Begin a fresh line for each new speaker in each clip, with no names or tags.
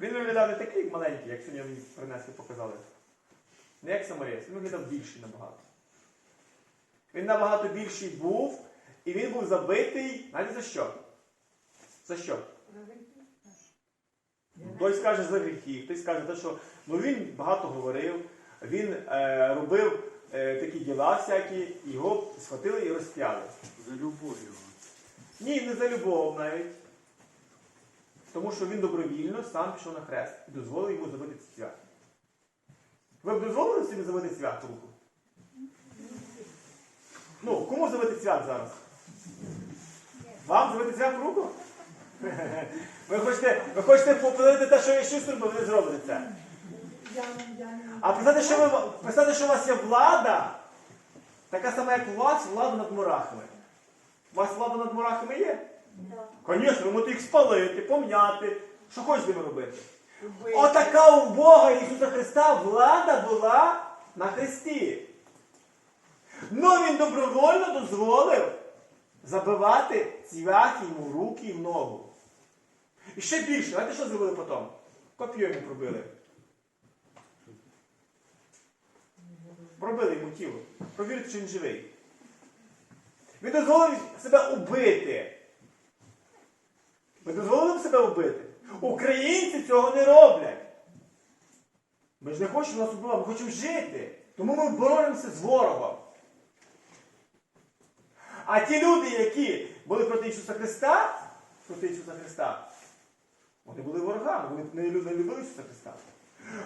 Він виглядав не такий маленький, як сьогодні мені принесли, показали. Не як саморець, він виглядав більший набагато. Він набагато більший був, і він був забитий. Знаєте за що? За що? Хтось скаже за гріхи, хтось скаже, те, що ну, він багато говорив, він е, робив е, такі діла всякі, його схватили і розп'яли.
За любов його.
Ні, не за любов навіть. Тому що він добровільно сам пішов на хрест і дозволив йому забити цвях. Ви б дозволили собі забити в руку? Ну, кому забити цвях зараз? Вам забити в руку? Ви хочете, ви хочете повторити те, що Ісус робив, ви не зробите це. А писати, що ви, писати, що у вас є влада, така сама, як у вас, влада над мурахами. У вас влада над мурахами є? Звісно, ви можете їх спалити, пом'яти. Що хочеш з ними робити? Отака у Бога Ісуса Христа влада була на Христі. Ну він добровольно дозволив забивати цвяхи йому в руки і в ногу. І ще більше, знаєте, що зробили потім? Коп'ю йому пробили. Пробили йому тіло. Провірити, чи він живий. Він дозволив себе убити. Ви дозволили б себе вбити? Українці цього не роблять. Ми ж не хочемо нас убивати, ми хочемо жити. Тому ми боремося з ворогом. А ті люди, які були проти Ісуса Христа, проти Ісуса Христа, вони були ворогами, вони не любили Ісуса Христа.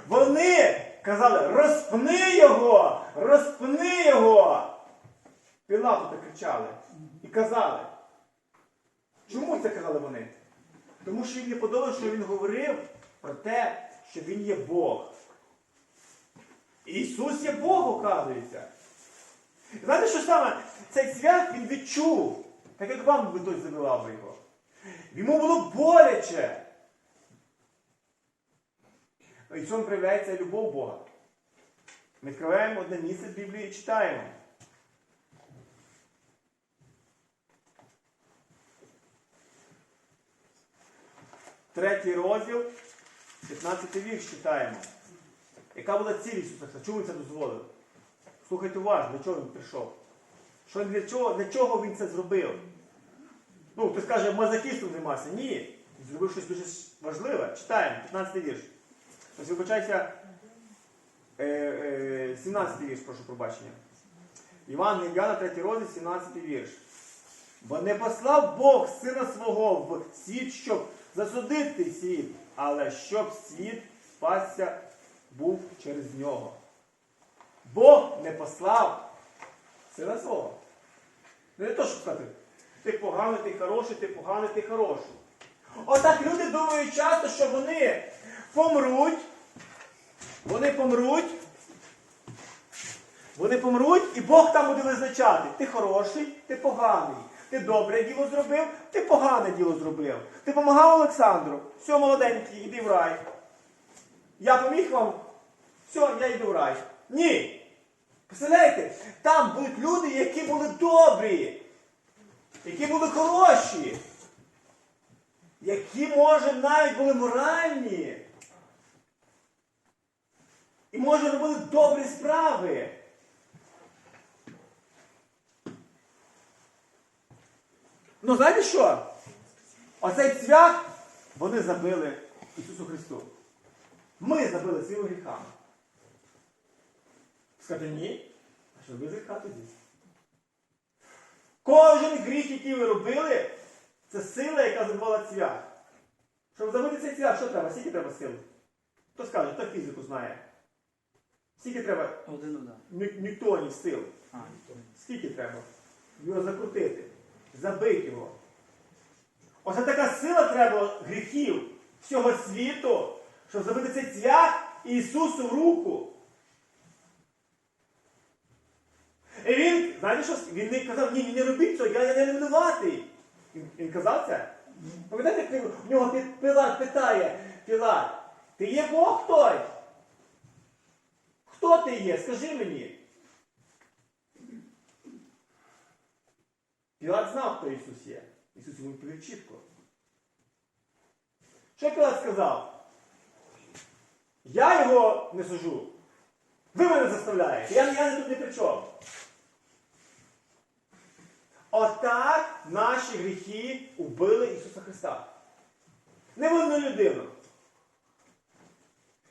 Вони казали, розпни його! Розпни його! Пілату так кричали і казали. Чому це казали вони? Тому що їм не подобалося, що він говорив про те, що він є Бог. Ісус є Бог, оказується. Знаєте, що саме? Цей цвях він відчув, так як вам би хтось забивав би його. Йому було боляче. І цьому проявляється любов Бога. Ми відкриваємо одне місце в Біблії і читаємо. Третій розділ, 15 вірш читаємо. Яка була ціль Ісуса Христа? Чому він це дозволив? Слухайте уважно, для чого він прийшов? Що для чого, для чого він це зробив? Ну, хтось каже, мазохістом займався. Ні. Він зробив щось дуже важливе. Читаємо, 15 вірш. Ось вибачайся, е, е, 17 вірш, прошу пробачення. Іван Івана, 3 розділ, 17 вірш. Бо не послав Бог сина свого в світ, щоб засудити світ, але щоб світ спасся був через нього. Бог не послав сина свого. Не то, щоб сказати, ти поганий, ти хороший, ти поганий, ти хороший. Отак люди думають часто, що вони помруть, вони помруть, вони помруть, і Бог там буде визначати, ти хороший, ти поганий. Ти добре діло зробив, ти погане діло зробив. Ти допомагав Олександру. Все, молоденький, іди в рай. Я поміг вам, все, я йду в рай. Ні. Представляєте, там будуть люди, які були добрі, які були хороші, які, може, навіть були моральні. І, може, робили добрі справи. Ну, знаєте що? Оцей цвях вони забили Ісусу Христу. Ми забили своїми гріхами. Скажете, ні? А що ви гріха тоді? Кожен гріх, який ви робили, це сила, яка забивала цвях. Щоб забити цей цвях, що треба? Скільки треба сил? Хто скаже, хто фізику знає? Скільки треба
Один удар.
ньютонів сил?
А,
Скільки треба? Його закрутити, забити його. Оце така сила треба гріхів всього світу, щоб забити цей цвях Ісусу в руку. І він, знаєте що? Він не казав, ні, ні, не робіть цього, я, не винуватий. Він, він казав це? Пам'ятаєте, як в нього Пілат питає, Пілат, ти є Бог той? Хто ти є? Скажи мені. Пілат знав, хто Ісус є. Ісус йому відповів чітко. Що Пілат сказав? Я його не сужу. Ви мене заставляєте. Я, я тут не при чому. Отак наші гріхи убили Ісуса Христа. Не одну людину.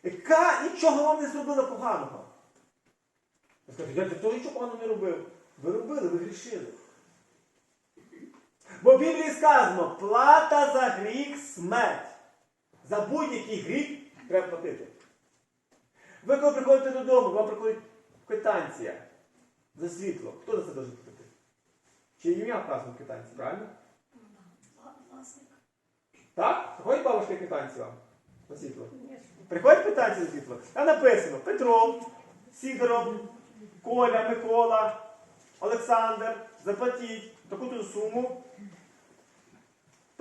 Яка нічого вам не зробила поганого. Ви скажете, я то нічого поганого не робив. Ви робили, ви грішили. Бо в Біблії сказано, плата за гріх смерть. За будь-який гріх треба платити. Ви коли приходите додому, вам приходить квитанція за світло. Хто за це може платити? Чи ім'я вказано в квитанції, правильно?
Власник.
Так? Приходить бабушка квитанція вам за світло? Приходить квитанція за світло? Там написано Петров, Сідоров, Коля, Микола, Олександр, заплатіть таку-то суму.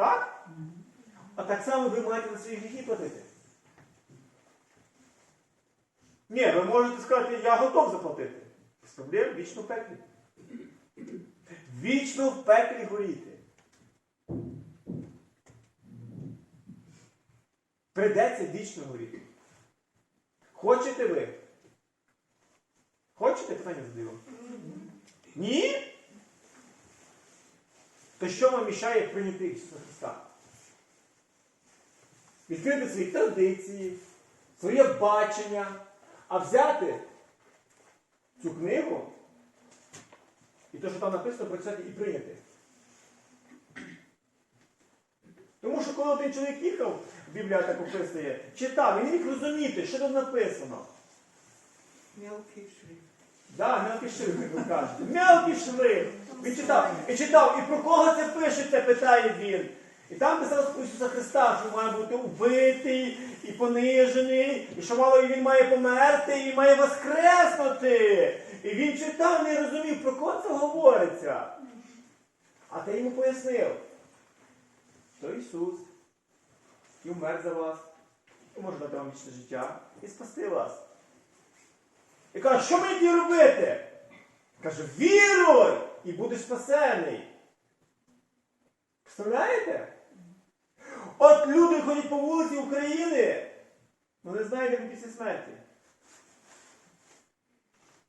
Так? А так само ви маєте на свої гріхи платити. Ні, ви можете сказати, я готов заплатити. Без проблем вічно в пеклі. Вічно в пеклі горіти. Придеться вічно горіти. Хочете ви? Хочете питання задаю? Ні? То що вам мішає прийняти Ісуса Христа? Відкрити свої традиції, своє бачення, а взяти цю книгу і те, що там написано, прочитати і прийняти. Тому що коли один чоловік їхав, Біблія так описує, читав, він не міг розуміти, що там написано.
Мелкий шрифт.
Да, мелкий шрифт, як ви кажете. Мелкий шрифт. Він читав, і читав, і про кого це пишеться, питає він. І там писалось про Ісуса Христа, що він має бути убитий і понижений, і що мало він має померти, і має воскреснути. І він читав, не розумів, про кого це говориться. А ти йому пояснив. То Ісус, і вмер за вас, і може дати вам вічне життя і спасти вас. І каже, що мені робити? Каже, віруй і будеш спасений. Представляєте? От люди ходять по вулиці України, але не знають, де будуть після смерті.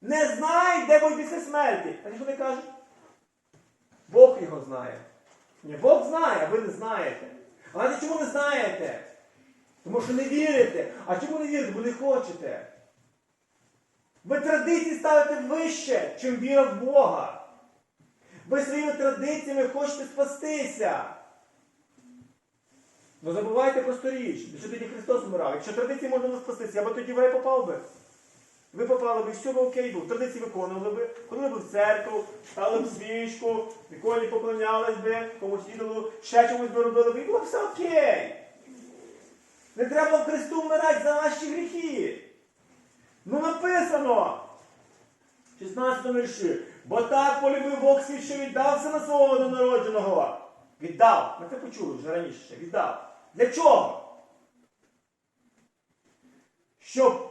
Не знають, де будуть після смерті. А що вони кажуть? Бог його знає. Ні, Бог знає, а ви не знаєте. А знаєте, чому не знаєте? Тому що не вірите. А чому не вірите? Бо не хочете. Ви традиції ставите вище, чим віра в Бога. Ви своїми традиціями хочете спастися. Ну забувайте просто річ, що тоді Христос вмирав. Якщо традиції можна було спастися, або тоді ви попав би. Ви попали би, все би окей було. Традиції виконували би, ходили б в церкву, стали б свічку, ніколи поклонялись би, комусь ідолу, ще чомусь би робили би, і було б все окей. Не треба в Христу вмирати за ваші гріхи. Ну написано. 16 вірші. Бо так полюбив Бог світ, що віддав сина свого однонародженого. Віддав. Ми це почули вже раніше. ще. Віддав. Для чого? Щоб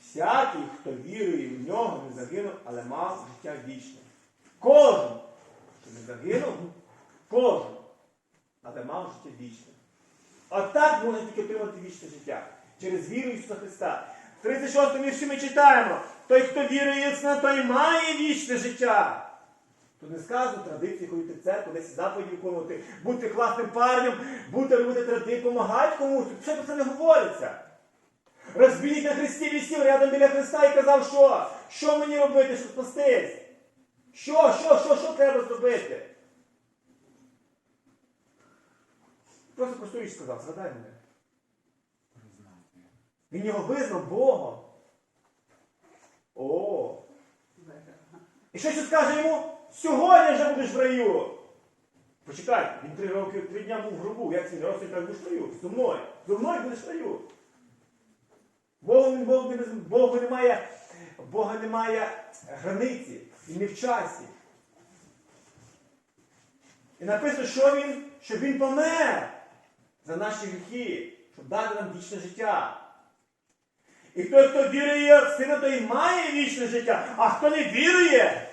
всякий, хто вірує в нього, не загинув, але мав життя вічне. Кожен, хто не загинув, кожен, але мав життя вічне. Отак можна тільки отримати вічне життя. Через віру Ісуса Христа. В 36 вірші ми читаємо. Той, хто вірує в той має вічне життя. Тут не сказано традиції ходити в церкву, десь заповіді виконувати, бути класним парнем, бути робити традиції, допомагати комусь. Все про це не говориться. Розбійник на хресті висів рядом біля Христа і казав, що? Що мені робити, щоб спастись? Що, що, що, що треба зробити? Просто просту сказав, згадай мене. Він його визнав Богом. О! І ще скаже йому? Сьогодні вже будеш в раю. Почекай, він три роки, три дня був в гробу. Як він раз так будеш в раю? Зо мною. Зо мною будеш в раю. Богу, не- Богу немає, Бога немає границі і не в часі. І написано, що він, щоб він помер за наші гріхи, щоб дати нам вічне життя. І той, хто вірує в сина, той має вічне життя, а хто не вірує,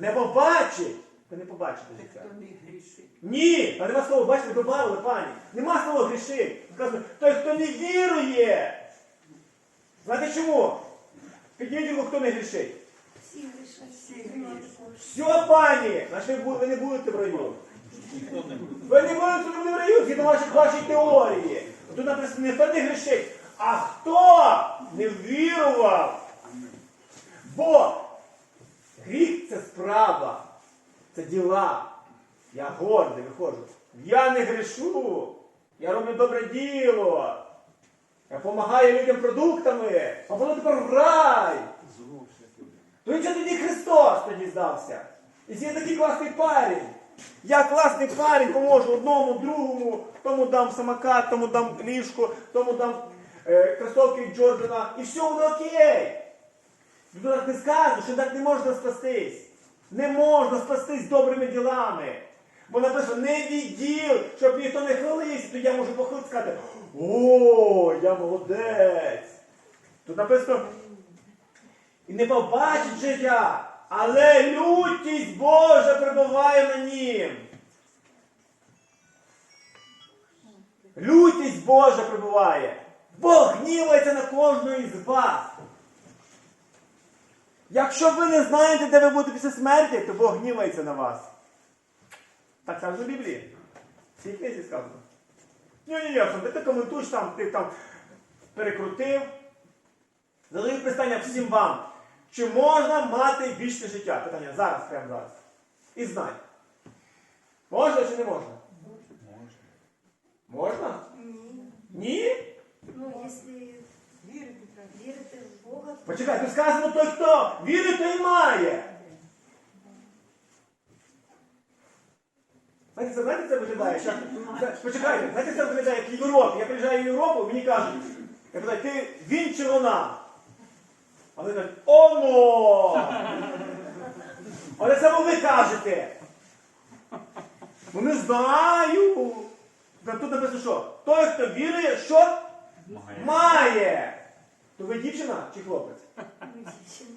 не побачить, то не побачить
Так
життя.
хто не грішить.
Ні, а нема слова, бачите, добавили, пані. Нема слова грішить. Сказано, той, хто не вірує Знаєте чому? Підніміть руку, хто не грішить.
Всі грішать.
Все, пані, значить ви ви не будете в раю. Ви не будете в раю, згідно ваших вашої теорії. Тут написано не хто не грішить, а хто не вірував. Бо гріх це справа, це діла. Я гордий виходжу. Я не грішу. Я роблю добре діло. Я допомагаю людям продуктами, а воно тепер в рай. То він тоді Христос тоді здався. І є такий класний парень. Я класний парень, поможу одному, другому, тому дам самокат, тому дам ліжко, тому дам е, кросовки Джордана. І все воно окей. Людина так не скаже, що так не можна спастись. Не можна спастись добрими ділами. Бо написано, не відділ, щоб ніхто не хвалився, то я можу похвалити сказати, о, я молодець. Тут написано, і не побачить життя, але лютість Божа перебуває на нім. Лютість Божа перебуває. Бог гнівається на кожного із вас. Якщо ви не знаєте, де ви будете після смерті, то Бог гнівається на вас. Так сказано в Біблії. В цій книзі сказано. Ні-ні-ні, ти, ти коментуєш там, ти там перекрутив. Задаю питання всім вам. Чи можна мати вічне життя? Питання зараз, прямо зараз. І знай. Можна чи не можна? Можна? Можна?
Ні.
Ні?
Ну, якщо
Вірити.
Вірити в Бога, то
Почекай, тут сказано той, хто вірить, той має. Знаєте, це, знаєте, це виглядає? Щас, почекайте, знаєте, це виглядає як в Європі. Я приїжджаю в Європу, мені кажуть, я питаю, ти він чи вона? А вони кажуть, оно! Але це ви кажете. Ну не знаю. Тут написано, що той, хто вірує, що має. То ви дівчина чи хлопець?
ну, дівчина.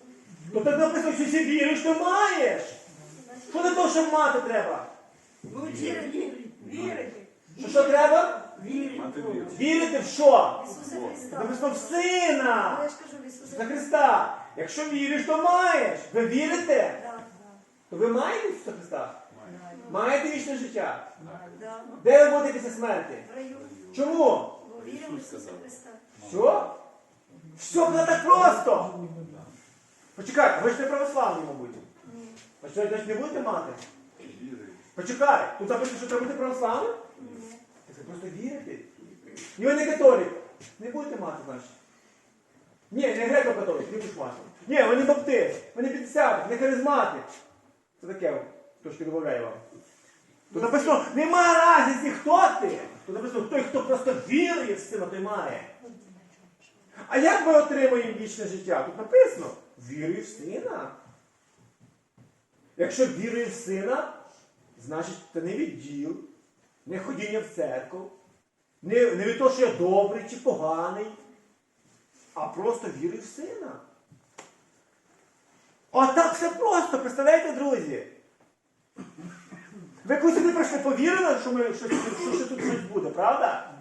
То так написано, що всі віриш, то маєш. Що для того, щоб мати треба?
Ну, вірити. Вірити.
Що, що треба?
Вірити.
Вірити в що?
Ісуса Христа.
Написано в
Ну,
сина.
Я ж кажу, в Ісуса
За Христа. Якщо віриш, то маєш. Ви вірите?
Да,
То ви маєте Ісуса Христа? Маєте вічне життя?
да.
Де ви будете після смерті?
В раю.
Чому?
Бо віримо в Ісуса Христа.
Все? Все було так просто. Почекайте, ви ж не православні, мабуть. А що, значить, не будете мати? Почекай, тут написано, що треба бути православним? Ви просто вірите. Ні, ви не католик. Не будете мати, значить. Ні, не греко-католик, не будеш мати. Ні, ви не баптист, ви не п'ятдесятник, не харизматик. Це таке трошки додаю вам. Тут написано, нема разниці, хто ти. Тут написано, той, хто просто вірує в сина, той має. А як ми отримуємо вічне життя? Тут написано, вірую в сина. Якщо вірую в сина, значить це не від діл, не ходіння в церкву, не, не від того, що я добрий чи поганий, а просто вірю в сина. Отак все просто, представляєте, друзі? Ви коли сюди прийшли, повірили, що, ми, що, що, що тут щось буде, правда?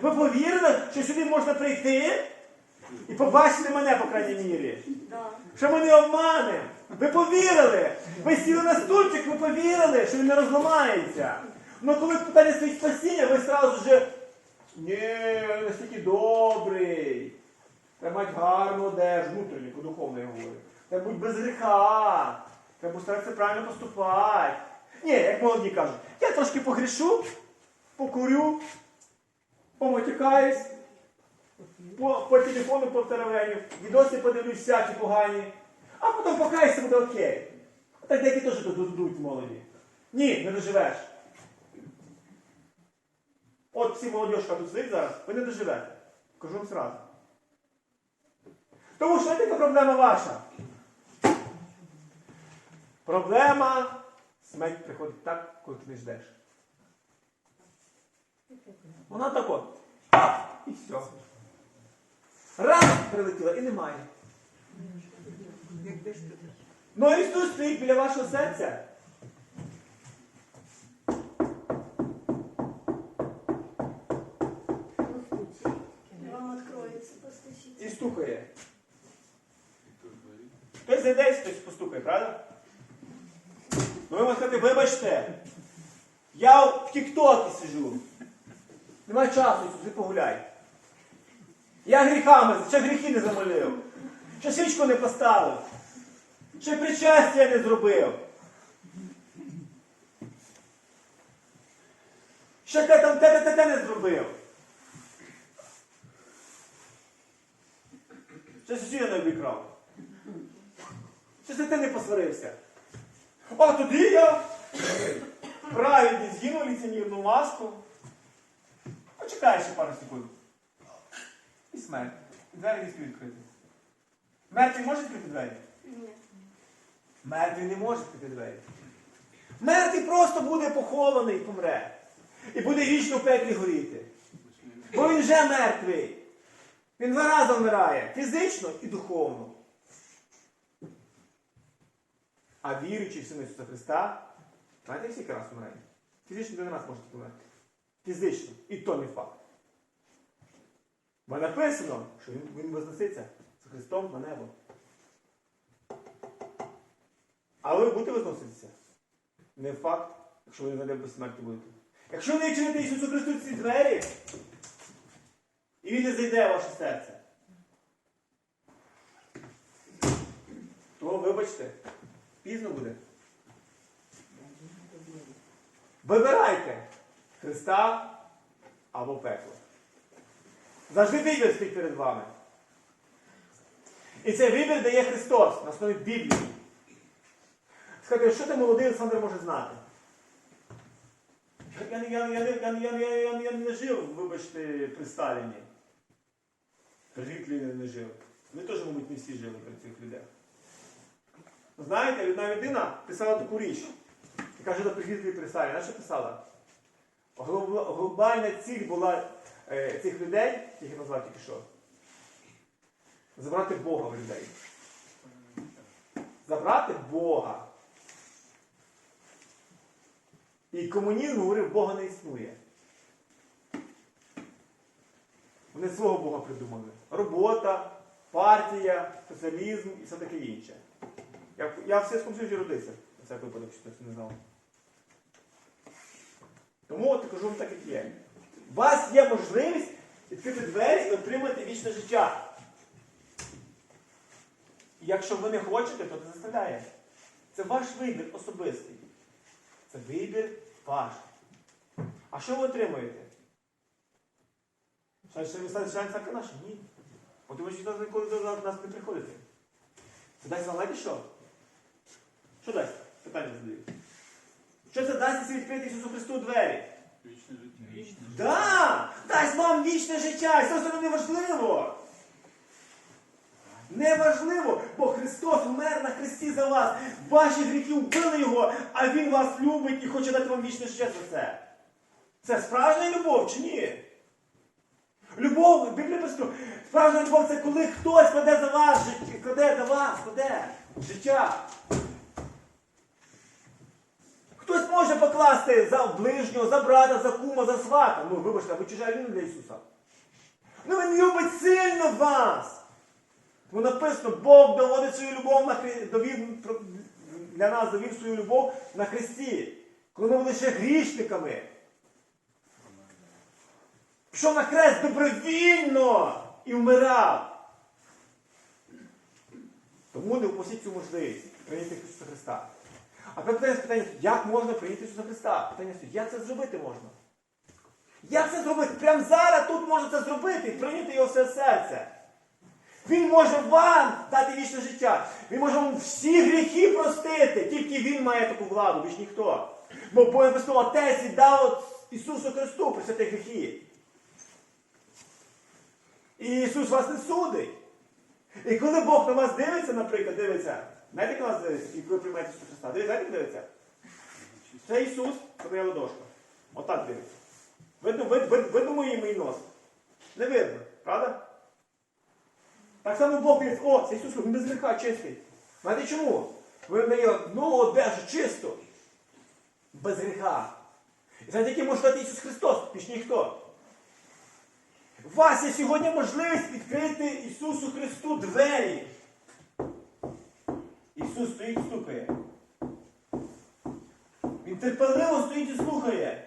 Ви повірили, що сюди можна прийти і побачити мене, по крайній мірі. Що ми не обманемо. Ви повірили. Ви сіли на стульчик, ви повірили, що він не розламається. Ну коли питання стоїть спасіння, ви одразу вже ні, настільки добрий. Треба мати гарну одежу, внутрішню, по духовно я говорю. Треба бути без гріха. Треба старатися правильно поступати. Ні, як молоді кажуть, я трошки погрішу, покурю, помотякаюсь, по, по телефону по теревеню, відоси подивлюсь всякі погані, а потім покаюся, буде окей. А так деякі теж дадуть молоді. Ні, не доживеш. От всі молодіжка тут сидить зараз, ви не доживете. Кажу вам зразу. Тому що яка проблема ваша? Проблема смерть приходить так, коли ти не ждеш. Вона так от. І все. Раз прилетіла і немає. Ну Ісус стоїть біля вашого серця.
Вам откроется, постучите.
стукає. Хтось зайде, хтось постукає, правда? Ну ви можете сказати, вибачте, я в Тіктокі сижу. Нема часу, Ісус, ти погуляй. Я гріхами, ще гріхи не замолив. Ще свічку не поставив. Ще причастя не зробив. Ще те там те, те, те, не зробив. Ще сусіда не обікрав. Ще за те не посварився. А тоді я праведний згинув ліценірну маску. Почекай ще пару секунд. І смерть. Двері не спів відкрити. Мертвий може відкрити двері?
Ні.
Мертвий не може відкрити двері. Мертвий просто буде похований і помре. І буде вічно в пеклі горіти. Бо він вже мертвий. Він два рази вмирає. Фізично і духовно. А віруючий в Сина Ісуса Христа, знаєте, скільки раз вмирає? Фізично один раз може померти. Фізично. І то не факт. Бо написано, що він, він вознеситься з Христом на небо. А ви будете возноситися? Не факт, якщо ви на небо смерті будете. Якщо ви чините Ісусу Христу ці двері, і Він не зайде в ваше серце, то вибачте, пізно буде. Вибирайте Христа або пекло. Завжди вибір стоїть перед вами. І цей вибір дає Христос на основі Біблії. Скажете, що ти молодий Олександр може знати? Я, не- я, я, я, я, не- жив, вибачте, при Сталіні. Гітлері не жив. Ви теж, мабуть, не всі жили при цих людях. Знаєте, одна людина писала таку річ, яка жила при Гітлері при Сталіні. Вона що писала? Глобальна ціль була цих людей, яких я назвав тільки що, забрати Бога в людей. Забрати Бога. І комунізм говорив, Бога не існує. Вони свого Бога придумали. Робота, партія, соціалізм і все таке інше. Я, я в Сільському родився, на всяк випадок, що це не знав. Тому от кажу вам так, як є. У вас є можливість відкрити двері і отримати вічне життя. І якщо ви не хочете, то це заставляє. Це ваш вибір особистий. Це вибір ваш. А що ви отримуєте? Членом церкви нашої? Ні. Бо тому що ніколи до нас не приходите. Це дасть вам знаєте що? Що дасть? Питання задаю. Що це дасть, якщо відкрити Ісусу Христу двері?
Вічне життя. Вічне життя.
Да! Дасть вам вічне життя! І це все неважливо! Неважливо, бо Христос вмер на хресті за вас. Ваші гріхи вбили його, а Він вас любить і хоче дати вам вічне життя за це. Це справжня любов чи ні? Любов, Біблія пише, справжня любов це коли хтось кладе за вас життя, кладе за вас, кладе життя. Хтось може покласти за ближнього, за брата, за кума, за свата. Ну, вибачте, ви чужа людина для Ісуса. Ну він любить сильно вас. Бо написано, Бог доводить свою любов на Хри- довів, для нас довів свою любов на Христі. Коли ми були ще грішниками. Пішов на хрест добровільно і вмирав. Тому не упустіть цю можливість прийняти Христа. А питання, питання, як можна прийняти Ісуса Христа? Питання як це зробити можна? Як це зробити? Прямо зараз тут можна це зробити і прийняти його в своє серце. Він може вам дати вічне життя. Він може вам всі гріхи простити. Тільки він має таку владу, більш ніхто. Бо написано, Отець віддав от Ісусу Христу присвяти гріхи. І Ісус вас не судить. І коли Бог на вас дивиться, наприклад, дивиться, знаєте, як на вас дивиться, і коли приймаєте Ісуса Христа? Дивіться, знаєте, як дивиться? Це Ісус, це моя ладошка. Отак дивиться. Видно, вид, вид, видно мої мій нос? Не видно, правда? Так само Бог дивиться, о, це Ісус, він без гріха чистий. Знаєте чому? Ви на його одежу чисто. Без гріха. І знаєте, який може дати Ісус Христос, більш ніхто. У вас є сьогодні можливість відкрити Ісусу Христу двері. Ісус стоїть і стукає. Він терпеливо стоїть і слухає.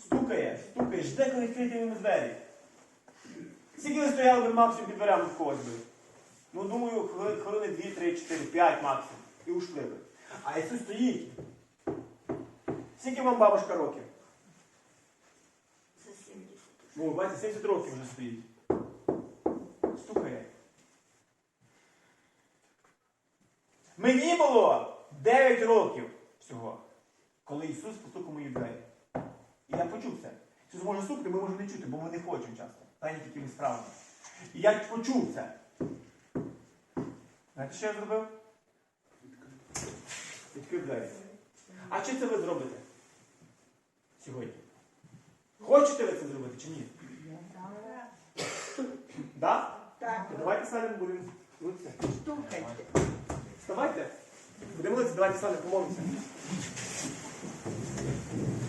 Стукає, стукає, жде, коли відкрити йому двері. Скільки ви стояли би максимум під дверями в когось би? Ну, думаю, хвилини 2, 3, 4, 5 максимум. І ушли би. А Ісус стоїть. Скільки вам бабушка років?
За 70.
Ну, бачите, 70 років вже стоїть. Стукає. Мені було 9 років всього, коли Ісус постукав мої двері. І я почув це. Ісус може стукати, ми можемо не чути, бо ми не хочемо часто. Зайняті якимись справами. І я почув це. Знаєте, що я зробив? Відкрив двері. А чи це ви зробите? Сьогодні? Хочете ви це зробити чи ні?
Так.
Давайте станемо, будемо молитися. Вставайте. Будемо молитися, давайте самі помолимося.